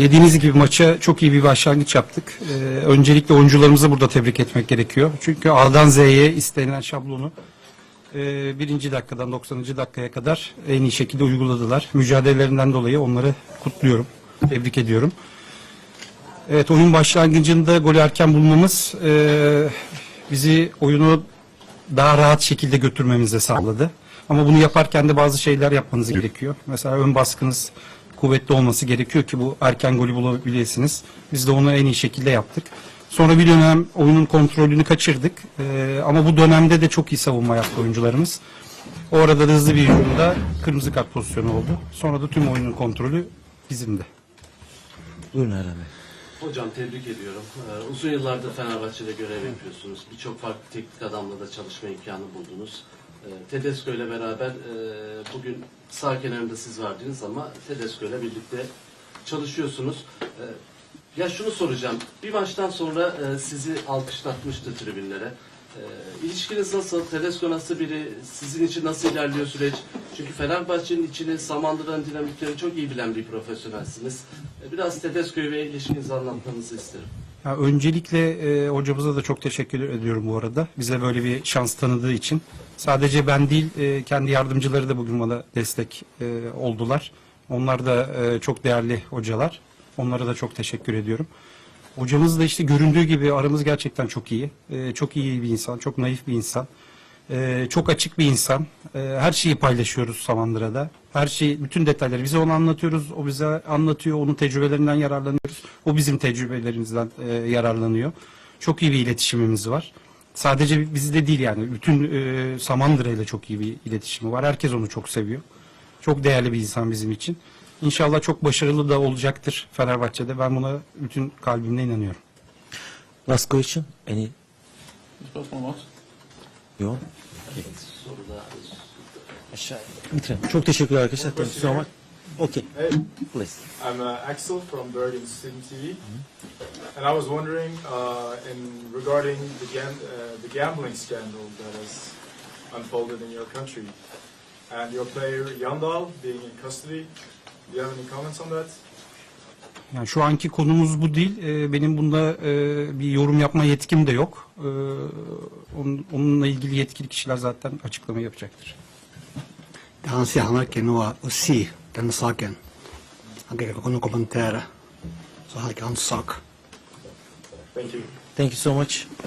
Dediğiniz gibi maça çok iyi bir başlangıç yaptık. Ee, öncelikle oyuncularımızı burada tebrik etmek gerekiyor. Çünkü A'dan Z'ye istenilen şablonu e, birinci dakikadan 90. dakikaya kadar en iyi şekilde uyguladılar. Mücadelelerinden dolayı onları kutluyorum, tebrik ediyorum. Evet oyun başlangıcında golü erken bulmamız e, bizi oyunu daha rahat şekilde götürmemize sağladı. Ama bunu yaparken de bazı şeyler yapmanız gerekiyor. Mesela ön baskınız kuvvetli olması gerekiyor ki bu erken golü bulabilirsiniz. Biz de onu en iyi şekilde yaptık. Sonra bir dönem oyunun kontrolünü kaçırdık. E, ama bu dönemde de çok iyi savunma yaptı oyuncularımız. O arada da hızlı bir hücumda kırmızı kart pozisyonu oldu. Sonra da tüm oyunun kontrolü bizimdi. Buyurun Bey. Hocam tebrik ediyorum. Ee, uzun yıllardır Fenerbahçe'de görev yapıyorsunuz. Birçok farklı teknik adamla da çalışma imkanı buldunuz. Ee, Tedesco ile beraber e, bugün sağ kenarında siz vardınız ama Tedesco ile birlikte çalışıyorsunuz. Ee, ya şunu soracağım. Bir maçtan sonra e, sizi alkışlatmıştı tribünlere. Ee, ilişkiniz nasıl? Tedesco nasıl biri? Sizin için nasıl ilerliyor süreç? Çünkü Fenerbahçe'nin içini, Samandıra'nın dinamiklerini çok iyi bilen bir profesyonelsiniz. Biraz Tedesco'yu ve ilişkinizi anlatmanızı isterim. Ya öncelikle e, hocamıza da çok teşekkür ediyorum bu arada. Bize böyle bir şans tanıdığı için. Sadece ben değil, e, kendi yardımcıları da bugün bana destek e, oldular. Onlar da e, çok değerli hocalar. Onlara da çok teşekkür ediyorum. Hocamız da işte göründüğü gibi aramız gerçekten çok iyi. E, çok iyi bir insan, çok naif bir insan. E, çok açık bir insan. E, her şeyi paylaşıyoruz Samandıra'da. Her şeyi, bütün detayları bize onu anlatıyoruz. O bize anlatıyor. Onun tecrübelerinden yararlanıyoruz. O bizim tecrübelerimizden e, yararlanıyor. Çok iyi bir iletişimimiz var. Sadece bizde değil yani. Bütün e, Samandıra ile çok iyi bir iletişimi var. Herkes onu çok seviyor. Çok değerli bir insan bizim için. İnşallah çok başarılı da olacaktır Fenerbahçe'de. Ben buna bütün kalbimle inanıyorum. Last question. Any? Yok. Soruda Aşağı. Bitirelim. Çok teşekkürler arkadaşlar. Thank you so much. Okay. Hey, Please. I'm uh, Axel from Bergen City TV, and I was wondering, uh, in regarding the, gam- uh, the gambling scandal that has unfolded in your country, and your player Yandal being in custody. Do you have any comments on that? Yani şu anki konumuz bu değil. Ee, benim bunda e, bir yorum yapma yetkim de yok. Ee, onun- onunla ilgili yetkili kişiler zaten açıklama yapacaktır. Det anser han verkligen nå att se den saken. Han kan inte kommentera. Så han kan sak. Thank you. Thank you so much.